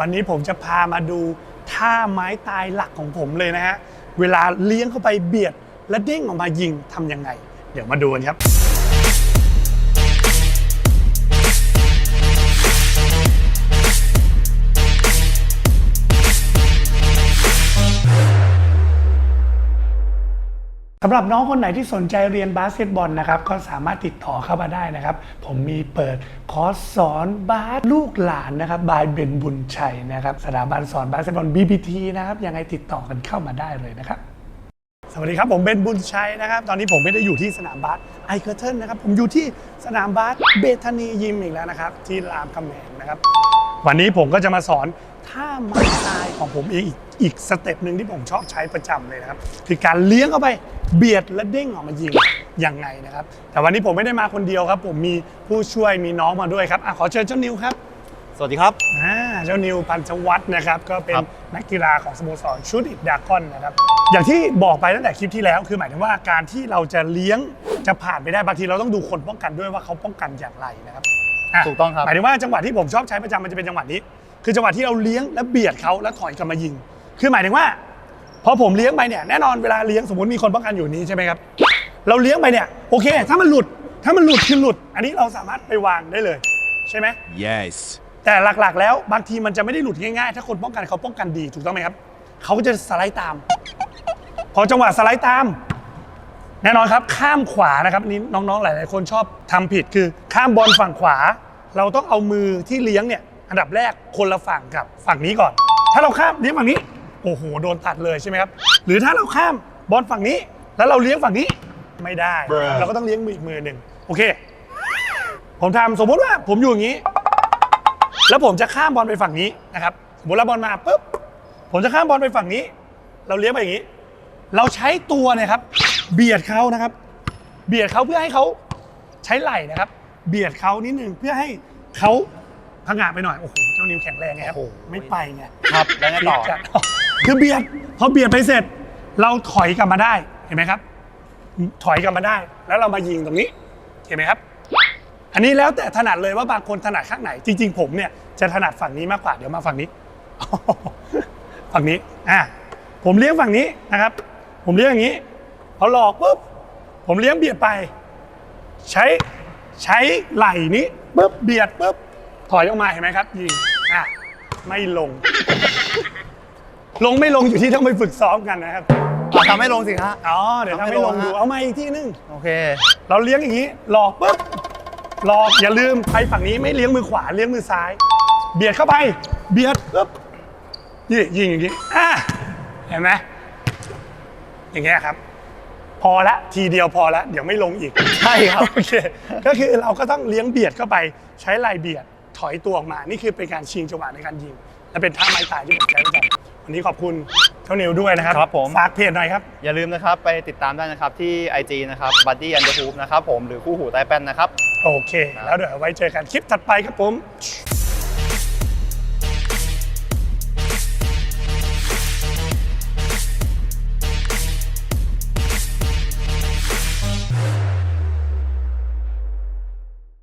วันนี้ผมจะพามาดูท่าไม้ตายหลักของผมเลยนะฮะ เวลาเลี้ยงเข้าไปเบียดและเด้งออกมายิงทำยังไง เดี๋ยวมาดูกันครับ สำหรับน้องคนไหนที่สนใจเรียนบาสเกตบอลนะครับ ก็สามารถติดต่อเข้ามาได้นะครับ ผมมีเปิดคอร์สสอนบาสลูกหลานนะครับบายเบนบุญชัยนะครับสถาบันสอนบาสเกตบอล BPT นะครับยังไงติดต่อกันเข้ามาได้เลยนะครับ สวัสดีครับผมเบนบุญชัยนะครับ ตอนนี้ผมไม่ได้อยู่ที่สนามบาสไอเคอร์เทนนะครับ ผมอยู่ที่สนามบาสเบธานียิมอีกแล้วนะครับ ที่รามคำแหงนะครับ วันนี้ผมก็จะมาสอน ท่าไม้ตายของผมอีกอีกสเต็ปหนึ่งที่ผมชอบใช้ประจำเลยนะครับคือการเลี้ยงเข้าไปเบียดและเด้งออกมายิงยังไงนะครับ แต่วันนี้ผมไม่ได้มาคนเดียวครับ ผมมีผู้ช่วยมีน้องมาด้วยครับอะขอเชิญเจ้านิวครับสวัสดีครับอ่าเจ้านิวพันธวัฒน์นะครับก็เป็นครับ นักกีฬาของสโมสรชุดอิดดากอนนะครับ อย่างที่บอกไปตั้งแต่คลิปที่แล้ว คือหมายถึงว่าการที่เราจะเลี้ยงจะผ่านไปได้บางทีเราต้องดูคนป้องกันด้วยว่าเขาป้องกันอย่างไรนะครับะถูกต้องครับ หมายถึงว่าจังหวะที่ผมชอบใช้ประจำมันจะเป็นจังหวะนี้ คือจังหวะที่เราเลี้ยงแล้วเบียดเขาแล้วถอยกลับมายิง คือหมายถึงว่าพอผมเลี้ยงไปเนี่ยแน่นอนเวลาเลี้ยงสมมติมีคนป้องกันอยู่นี้ใช่ไหมครับเราเลี้ยงไปเนี่ยโอเค ถ้ามันหลุดถ้ามันหลุดคือหลุด อันนี้เราสามารถไปวางได้เลย ใช่ไหม Yes. แต่หลักๆ แล้วบางทีมันจะไม่ได้หลุดง่ายๆ ถ้าคนป้องกันเขาป้องกันดีถูกต้องไหมครับเขาก็จะสไลด์ตาม พอจังหวะสไลด์ตาม แน่นอนครับ ข้ามขวานะครับนี่น้องๆหลายๆคนชอบทำผิดคือข้ามบอลฝั่งขวา เราต้องเอามือที่เลี้ยงเนี่ย อันดับแรกคนละฝั่งกับฝั่งนี้ก่อน ถ้าเราข้ามเลี้ยงฝั่งนี้ โอ้โห โดนตัดเลยใช่ไหมครับ หรือถ้าเราข้ามบอลฝั่งนี้ แล้วเราเลี้ยงฝั่งนี้ไม่ได้ Bruh เราก็ต้องเลี้ยงมืออีกมือหนึ่งโอเค ผมทำสมมติว่าผมอยู่อย่างนี้ แล้วผมจะข้ามบอลไปฝั่งนี้นะครับสมมติรับบอลมาปุ๊บผมจะข้ามบอลไปฝั่งนี้ เราเลี้ยงไปอย่างนี้ เราใช้ตัวเนี่ยครับ เบียดเขานะครับ เบียดเขาเพื่อให้เขาใช้ไหล่นะครับ เบียดเขานิดนึงเพื่อให้เขา พังงาไปหน่อย โอ้โห เจ้านิวแข็งแรงไงครับ โอ้โห ไม่ไปไงครับแล้วไงต่อเบียดจัดคือเบียด พอเบียดไปเสร็จ เราถอยกลับมาได้ เห็นไหมครับ ถอยกลับมาได้ แล้วเรามายิงตรงนี้ เห็นไหมครับ อันนี้แล้วแต่ถนัดเลยว่าบางคนถนัดข้างไหน จริง ๆ ผมเนี่ยจะถนัดฝั่งนี้มากกว่า เดี๋ยวมาฝั่งนี้ ฝั่งนี้ อะ ผมเลี้ยงฝั่งนี้นะครับ ผมเลี้ยงอย่างนี้ พอหลอกปุ๊บ ผมเลี้ยงเบียดไป ใช้ใช้ไหล่นี้ปุ๊บเบียดปุ๊บ ถอยออกมาเห็นไหมครับยิงอะไม่ลง ลงไม่ลงอยู่ที่ต้องไปฝึกซ้อมกันนะครับอะทำให้ลงสิฮะ อ๋อเดี๋ยวทำให้ลงดูเอามาอีกที่นึง โอเค เราเลี้ยงอย่างนี้หลอกปุ๊บหลอกอย่าลืมไปฝั่งนี้ไม่เลี้ยงมือขวาเลี้ยงมือซ้าย เบียดเข้าไป เบียดปุ๊บนี่ยิงอย่างนี้อะเห็นไหมอย่างเงี้ยครับ พอละทีเดียวพอละเดี๋ยวไม่ลงอีก ใช่ครับ โอเค ก็คือเราก็ต้องเลี้ยงเบียดเข้าไปใช้ไหลเบียด ถอยตัวออกมา นี่คือเป็นการชิงจังหวะในการยิง และเป็นท่าไม้ตายที่ผมใช้ประจำวันนี้ขอบคุณเจ้านิวด้วยนะครับครับผม ฝากเพจหน่อยครับ อย่าลืมนะครับ ไปติดตามได้นะครับที่ IG นะครับ buddy and the hoop นะครับผมหรือคู่หูใต้แป้นนะครับ โอเค แล้วเดี๋ยวไว้เจอกันคลิปถัดไปครับผม